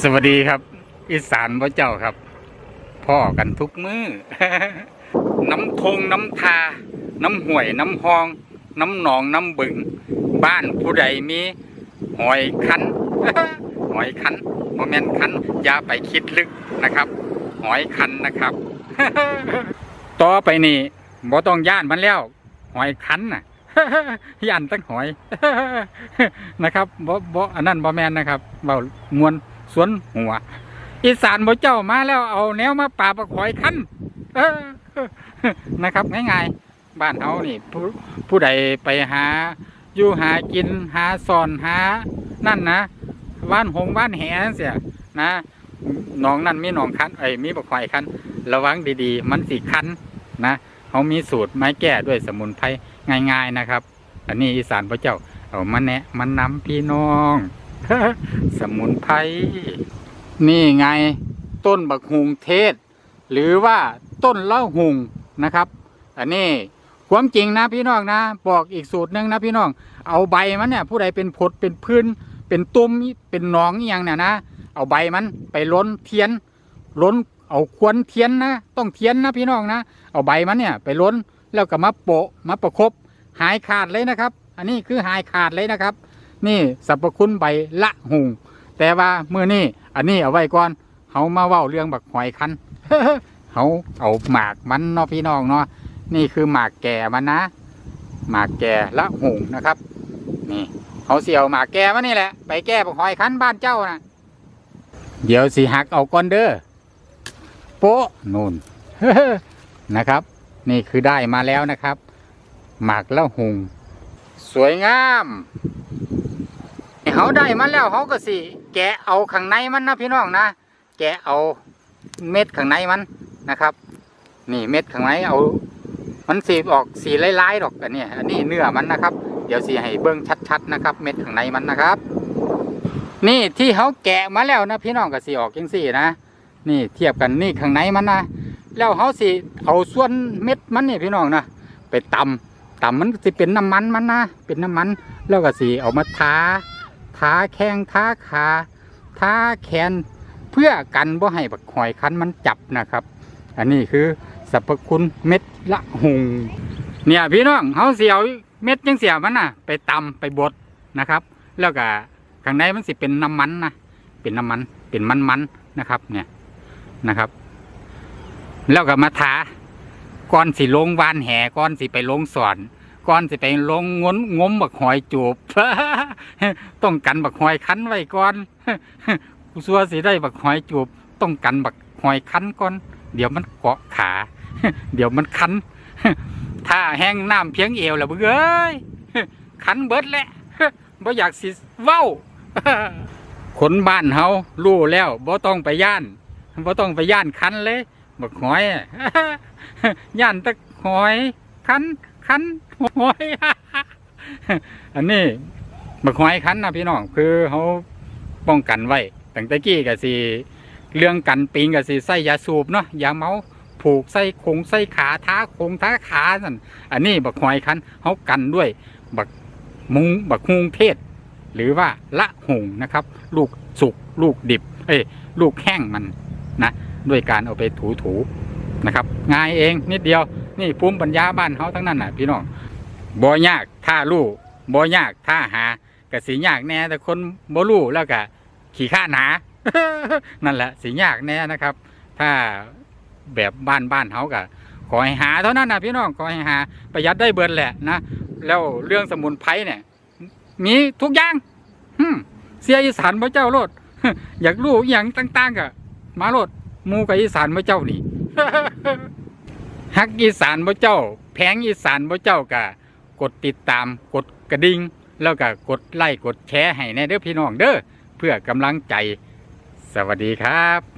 สวัสดีครับ อีสานพระเจ้าครับ พ่อกันทุกมือน้ำทงน้ำทา น้ำห่วยน้ำหอง น้ำหนองน้ำบึง บ้านผู้ใดมี หอยคันหอยคันโมเมนคันอย่าไปคิดลึกนะครับ หอยคันนะครับ ต่อไปนี่บ่ต้องย่านมันแล้ว หอยคันน่ะย่านตั้งหอยนะครับบ่บ่อันนั้นบ่แมนนะครับเบามวน สวนหัว อีสานบ่เจ้ามาแล้วเอาแนวมาป่าบบักหอยคันเออนะครับง่ายๆบ้านเฮานี่ผู้ผู้ใดไปหาอยู่หากินหาซอนหา นั่นนะว่านหงว่านแหนเสียนะหนองนั่นมีหนองคันเอ้ยมีบักหอยคันระวังดีๆ มันสิคันนะเขามีสูตรไม้แก้ด้วยสมุนไพรง่าย ๆนะครับ อันนี้อีสานพระเจ้าเอามาแนะมันนำพี่น้อง สมุนไพรนี่ไงต้นบักฮุงเทศ หรือว่าต้นเล่าหุงนะครับ อันนี้ความจริงนะพี่น้องนะ บอกอีกสูตรหนึ่งนะพี่น้อง เอาใบมันเนี่ย ผู้ใดเป็นผดเป็นพื้น เป็นตุ้มเป็นหนองอย่างเนี่ยนะ เอาใบมันไปล้นเทียน ล้นเอาควนเทียนนะ ต้องเทียนนะพี่น้องนะ เอาใบมันเนี่ย ไปล้นแล้วก็มาโปะมาประคบหายขาดเลยนะครับ อันนี้คือหายขาดเลยนะครับ นี่สรรพคุณใบละหุงแต่ว่าเมื่อนี้อันนี้เอาไว้ก่อนเขามาเว้าเรื่องบักหอยคันเขาเอาหมากมันเนาะพี่น้องเนาะนี่คือหมากแก่มันนะ หมากแก่ละหุงนะครับ นี่เขาเสียวหมากแก่มันนี่แหละ ไปแก้บักหอยคันบ้านเจ้านะเดี๋ยวสิหักเอาก้อนเด้อโป๊ะนูนนะครับ นี่คือได้มาแล้วนะครับ หมากละหุงสวยงาม เขาได้มาแล้วเขาก็สิแกะเอาข้างในมันนะพี่น้องนะแกะเอาเม็ดข้างในมันนะครับ นี่เม็ดข้างในเอา มันสีออกสีลายๆดอกอันนี้อันนี้เนื้อมันนะครับ เดี๋ยวสีให้เบิ้งชัดๆนะครับ เม็ดข้างในมันนะครับ นี่ที่เขาแกะมาแล้วนะพี่น้องก็สีออกยังสี่นะนี่เทียบกันนี่ข้างในมันนะแล้วเขาสิเอาส่วนเม็ดมันนี่พี่น้องนะไปตำตำมันสิเป็นน้ำมันมันนะเป็นน้ำมัน แล้วก็สิเอามาทา ท้าแข้งท้าขาท้าแขน เพื่อกันบ่ให้บักหอยคันมันจับนะครับ อันนี้คือสรรพคุณเม็ดละหุงเนี่ยพี่น้องเขาเสียวเม็ดยังเสียมันน่ะ ไปตำไปบดนะครับ แล้วก็ข้างในมันสิเป็นน้ำมันนะเป็นน้ำมันเป็นมันๆนนะครับ เนี่ยนะครับ แล้วก็มาทาก่อนสิลงวานแห่ก่อนสิไปลงสอน ก่อนสิไปลงงนงมบักหอยจูบต้องกันบักหอยคันไว้ก่อนกูซัวสิได้บักหอยจูบ ต้องกันบักหอยคันก่อน เดี๋ยวมันเกาะขา เดี๋ยวมันคันถ้าแห้งน้ำเพียงเอวแล้วเบ้เอ้ยคันเบิดแหละบ่อยากสิเว้าคนบ้านเฮารู้แล้วบ่ต้องไปย่านบ่ต้องไปย่านคันเลยบักหอยย่านตะหอยคัน คันหอยอันนี้บักหอยคันนะพี่น้องคือเขาป้องกันไว้ตั้งแต่กี้ก็สิเรื่องกันปิงก็สิใส่ยาสูบเนาะยาเมาผูกใส่คงใส่ขาท้าคงท้าขาสั่นอันนี้บักหอยคันเขากันด้วยบักมุงบักฮุงเทศ หรือว่าละหงนะครับ ลูกสุกลูกดิบ เอ้ยลูกแห้งมันนะ ด้วยการเอาไปถูๆนะครับ ง่ายเองนิดเดียว นี่ภูมิปัญญาบ้านเขาทั้งนั้นน่ะ พี่น้องบ่ยากถ้ารู้บ่ยากถ้าหากะสียากแน่แต่คนบ่รู้แล้วก็ขี่ข้าหนา นั่นแหละสียากแน่นะครับ ถ้าแบบบ้านบ้านเขาก็ขอให้หาเท่านั้นนะพี่น้องขอให้หาประหยัดได้เบิดแหละนะแล้วเรื่องสมุนไพรเนี่ย มีทุกอย่างเสียอีสานพระเจ้าโลดอยากรู้อย่างต่างๆก็มาโลดมูกับอีสานพระเจ้านี่ ฮักอีสานบ่เจ้า แพงอีสานบ่เจ้ากะกดติดตามกดกระดิ่งแล้วก็กดไลค์กดแชร์ให้แน่เด้อพี่น้องเด้อเพื่อกำลังใจ สวัสดีครับ